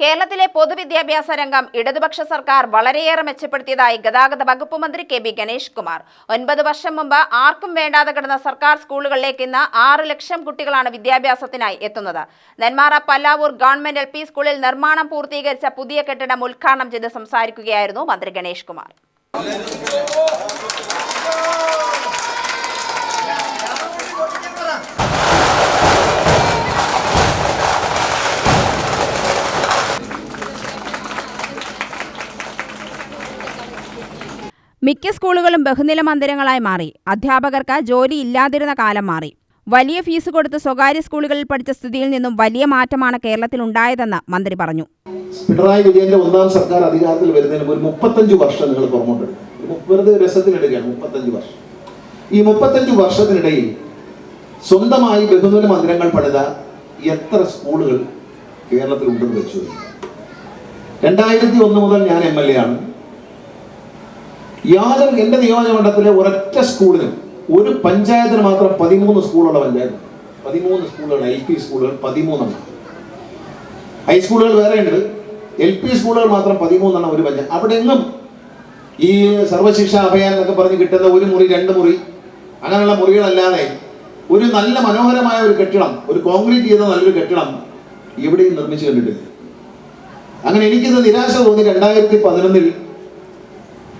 കേരളത്തിലെ പൊതുവിദ്യാഭ്യാസ രംഗം ഇടതുപക്ഷ സർക്കാർ വളരെയേറെ മെച്ചപ്പെടുത്തിയതായി ഗതാഗത വകുപ്പ് മന്ത്രി കെ ബി ഗണേഷ് കുമാർ. ഒൻപത് വർഷം മുമ്പ് ആർക്കും വേണ്ടാതെ കിടന്ന സർക്കാർ സ്കൂളുകളിലേക്ക് ഇന്ന് ആറ് ലക്ഷം കുട്ടികളാണ് വിദ്യാഭ്യാസത്തിനായി എത്തുന്നത്. Nenmara Pallavur government L P സ്കൂളിൽ നിർമ്മാണം പൂർത്തീകരിച്ച പുതിയ കെട്ടിടം ഉദ്ഘാടനം ചെയ്ത് സംസാരിക്കുകയായിരുന്നു മന്ത്രി ഗണേഷ് കുമാർ. മിക്ക സ്കൂളുകളും ബഹുനില മന്ദിരങ്ങളായി മാറി. അധ്യാപകർക്ക് ജോലി ഇല്ലാതിരുന്ന കാലം മാറി. വലിയ ഫീസ് കൊടുത്ത് സ്വകാര്യ സ്കൂളുകളിൽ പഠിച്ച സ്ഥിതിയിൽ നിന്നും വലിയ മാറ്റമാണ് കേരളത്തിൽ ഉണ്ടായതെന്ന് മന്ത്രി പറഞ്ഞു. പിണറായി വിജയന്റെ ഒന്നാം സർക്കാർ അധികാരത്തിൽ വരുന്നതിന് ഒരു മുപ്പത്തഞ്ച് വർഷം നിങ്ങൾ പുറമോട്ടെടുക്കും വെറുതെ രസത്തിനെടുക്കുകയാണ് മുപ്പത്തഞ്ച് വർഷം. ഈ മുപ്പത്തഞ്ച് വർഷത്തിനിടയിൽ സ്വന്തമായി ബഹുനില മന്ദിരങ്ങൾ പണിത എത്ര സ്കൂളുകൾ കേരളത്തിൽ ഉണ്ടെന്ന് വെച്ചു രണ്ടായിരത്തി ഒന്ന് മുതൽ ഞാൻ എം എൽ എ ആണ്. യാതൊരു എന്റെ നിയോജകമണ്ഡലത്തിലെ ഒരൊറ്റ സ്കൂളിനും ഒരു പഞ്ചായത്തിന് മാത്രം പതിമൂന്ന് സ്കൂളുള്ള പഞ്ചായത്ത് പതിമൂന്ന് സ്കൂളുകൾ എൽ പി സ്കൂളുകൾ പതിമൂന്നെണ്ണം. ഹൈസ്കൂളുകൾ വേറെ ഉണ്ട് എൽ പി സ്കൂളുകൾ മാത്രം പതിമൂന്നെണ്ണം ഒരു പഞ്ചായത്ത് അവിടെ എങ്ങും ഈ സർവശിക്ഷ അഭയാൻ എന്നൊക്കെ പറഞ്ഞ് കിട്ടുന്ന ഒരു മുറി രണ്ട് മുറി അങ്ങനെയുള്ള മുറികളല്ലാതെ ഒരു നല്ല മനോഹരമായ ഒരു കെട്ടിടം ഒരു കോൺക്രീറ്റ് ചെയ്ത നല്ലൊരു കെട്ടിടം എവിടെയും നിർമ്മിച്ചു കണ്ടിട്ടില്ല. അങ്ങനെ എനിക്കിത് നിരാശ തോന്നി രണ്ടായിരത്തി പതിനൊന്നിൽ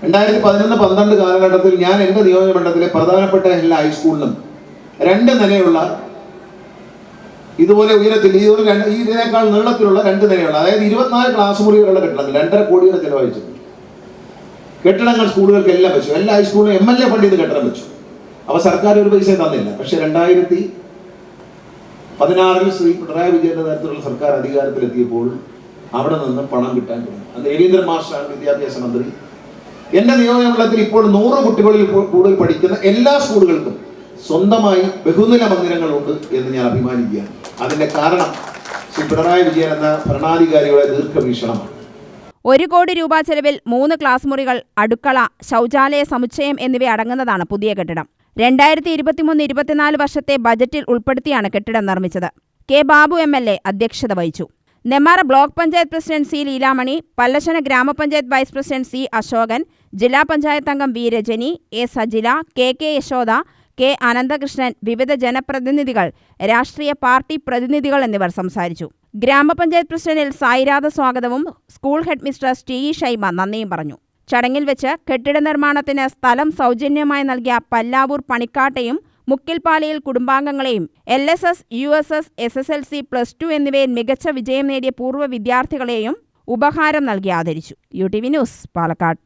രണ്ടായിരത്തി പതിനൊന്ന് പന്ത്രണ്ട് കാലഘട്ടത്തിൽ ഞാൻ എന്റെ നിയോജകമണ്ഡലത്തിലെ പ്രധാനപ്പെട്ട എല്ലാ ഹൈസ്കൂളിലും രണ്ട് നിലയുള്ള ഇതുപോലെ ഉയരത്തിൽ ഇതുപോലെ രണ്ട് ഇതിനേക്കാൾ നീളത്തിലുള്ള രണ്ട് നിലയുള്ള അതായത് ഇരുപത്തിനാല് ക്ലാസ് മുറികളുടെ കെട്ടിടങ്ങൾ രണ്ടര കോടിയുടെ ചെലവഴിച്ചു. കെട്ടിടങ്ങൾ സ്കൂളുകൾക്ക് എല്ലാം വെച്ചു. എല്ലാ ഹൈസ്കൂളിലും എം എൽ എ ഫണ്ട് ചെയ്ത് കെട്ടിടം വെച്ചു. അവ സർക്കാർ ഒരു പൈസ തന്നില്ല. പക്ഷെ രണ്ടായിരത്തി പതിനാറിൽ ശ്രീ പിണറായി വിജയന്റെ നേതൃത്വത്തിലുള്ള സർക്കാർ അധികാരത്തിലെത്തിയപ്പോൾ അവിടെ നിന്ന് പണം കിട്ടാൻ തുടങ്ങി. അന്ന് രവീന്ദ്രൻ മാഷാണ് വിദ്യാഭ്യാസ മന്ത്രി. എന്റെ നിയോജകമണ്ഡലത്തിൽ ഇപ്പോൾ നൂറ് കുട്ടികളിൽ കൂടുതൽ പഠിക്കുന്ന എല്ലാ സ്കൂളുകൾക്കും സ്വന്തമായി ബഹുനില മന്ദിരങ്ങളുണ്ട് എന്ന് ഞാൻ അഭിമാനിക്കുകയാണ്. അതിന്റെ കാരണം ശ്രീ പിണറായി വിജയൻ എന്ന ഭരണാധികാരിയുടെ ദീർഘവീക്ഷണമാണ്. ഒരു കോടി രൂപ ചെലവിൽ മൂന്ന് ക്ലാസ് മുറികൾ അടുക്കള ശൗചാലയ സമുച്ചയം എന്നിവ അടങ്ങുന്നതാണ് പുതിയ കെട്ടിടം. രണ്ടായിരത്തി ഇരുപത്തിമൂന്ന് ഇരുപത്തിനാല് വർഷത്തെ ബജറ്റിൽ ഉൾപ്പെടുത്തിയാണ് കെട്ടിടം നിർമ്മിച്ചത്. കെ ബാബു എ അധ്യക്ഷത വഹിച്ചു. Nemmara block panchayat president C Leelamani Pallassana ഗ്രാമപഞ്ചായത്ത് വൈസ് പ്രസിഡന്റ് സി അശോകൻ ജില്ലാ പഞ്ചായത്ത് അംഗം V Rajani A Sajila K K Yashoda K Ananthakrishnan വിവിധ ജനപ്രതിനിധികൾ രാഷ്ട്രീയ പാർട്ടി പ്രതിനിധികൾ എന്നിവർ സംസാരിച്ചു. ഗ്രാമപഞ്ചായത്ത് പ്രസിഡന്റിൽ സായിരാധ സ്വാഗതവും school headmistress T E Shaima നന്ദിയും പറഞ്ഞു. ചടങ്ങിൽ വെച്ച് കെട്ടിട നിർമ്മാണത്തിന് സ്ഥലം സൗജന്യമായി നൽകിയ പല്ലാവൂർ പണിക്കാട്ടെയും മുക്കിൽപാലയിൽ കുടുംബാംഗങ്ങളെയും L S S U S S S S L C plus two എന്നിവയിൽ മികച്ച വിജയം നേടിയ പൂർവ വിദ്യാർത്ഥികളെയും ഉപഹാരം നൽകി ആദരിച്ചു. U T V news Palakkad.